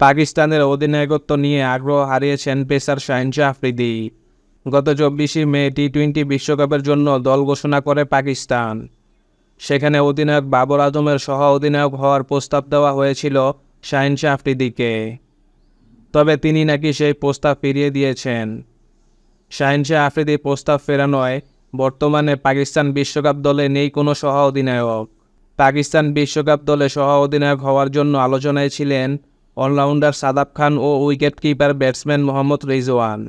পাকিস্তানের অধিনায়কত্ব নিয়ে আগ্রহ হারিয়েছেন পেসার শাহিনশাহ আফ্রিদি। গত চব্বিশে মে টি টোয়েন্টি বিশ্বকাপের জন্য দল ঘোষণা করে পাকিস্তান। সেখানে অধিনায়ক বাবর আজমের সহ অধিনায়ক হওয়ার প্রস্তাব দেওয়া হয়েছিল শাহিনশাহ আফ্রিদিকে। তবে তিনি নাকি সেই প্রস্তাব ফিরিয়ে দিয়েছেন। শাহিনশাহ আফ্রিদি প্রস্তাব ফেরানোয় বর্তমানে পাকিস্তান বিশ্বকাপ দলে নেই কোনো সহ অধিনায়ক পাকিস্তান বিশ্বকাপ দলে সহ অধিনায়ক হওয়ার জন্য আলোচনায় ছিলেন অলরাউন্ডার সাদাব খান ও wicket keeper batsman Mohammad Rizwan.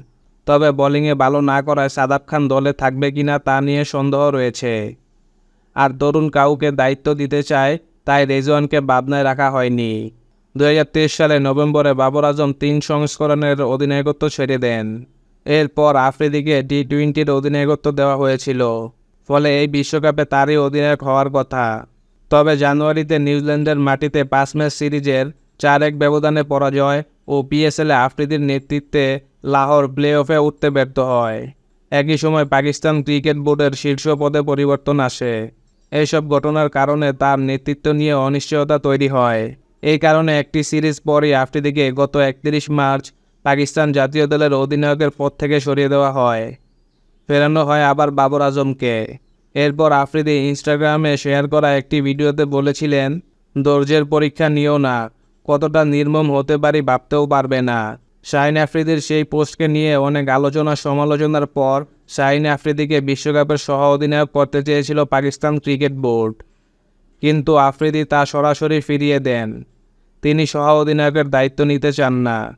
তবে বোলিংয়ে ভালো না করায় সাদাব খান দলে থাকবে কিনা তা নিয়ে সন্দেহ রয়েছে। আর তরুণ কাউকে দায়িত্ব দিতে চায়, তাই রেজওয়ানকে ভাবনায় রাখা হয়নি। দু হাজার তেইশ সালে নভেম্বরে বাবর আজম তিন সংস্করণের অধিনায়কত্ব ছেড়ে দেন। এরপর আফ্রিদিকে টি টোয়েন্টির অধিনায়কত্ব দেওয়া হয়েছিল। ফলে এই বিশ্বকাপে তারই অধিনায়ক হওয়ার কথা। তবে জানুয়ারিতে নিউজিল্যান্ডের মাটিতে পাঁচ ম্যাচ সিরিজের চার এক ব্যবধানে পরাজয় ও পিএসএলে আফ্রিদির নেতৃত্বে লাহোর প্লে অফে উঠতে ব্যর্থ হয়। একই সময় পাকিস্তান ক্রিকেট বোর্ডের শীর্ষ পদে পরিবর্তন আসে। এইসব ঘটনার কারণে তার নেতৃত্ব নিয়ে অনিশ্চয়তা তৈরি হয়। এই কারণে একটি সিরিজ পরই আফ্রিদিকে গত একত্রিশ মার্চ পাকিস্তান জাতীয় দলের অধিনায়কের পদ থেকে সরিয়ে দেওয়া হয়। ফেরানো হয় আবার বাবর আজমকে। এরপর আফ্রিদি ইনস্টাগ্রামে শেয়ার করা একটি ভিডিওতে বলেছিলেন, দর্জের পরীক্ষা নিও না। কতটা নির্মম হতে পারি ভাবতেও পারবে না। শাহিন আফ্রিদির সেই পোস্টকে নিয়ে অনেক আলোচনা সমালোচনার পর শাহিন আফ্রিদিকে বিশ্বকাপের সহ অধিনায়ক করতে চেয়েছিল পাকিস্তান ক্রিকেট বোর্ড। কিন্তু আফ্রিদি তা সরাসরি ফিরিয়ে দেন। তিনি সহ অধিনায়কের দায়িত্ব নিতে চান না।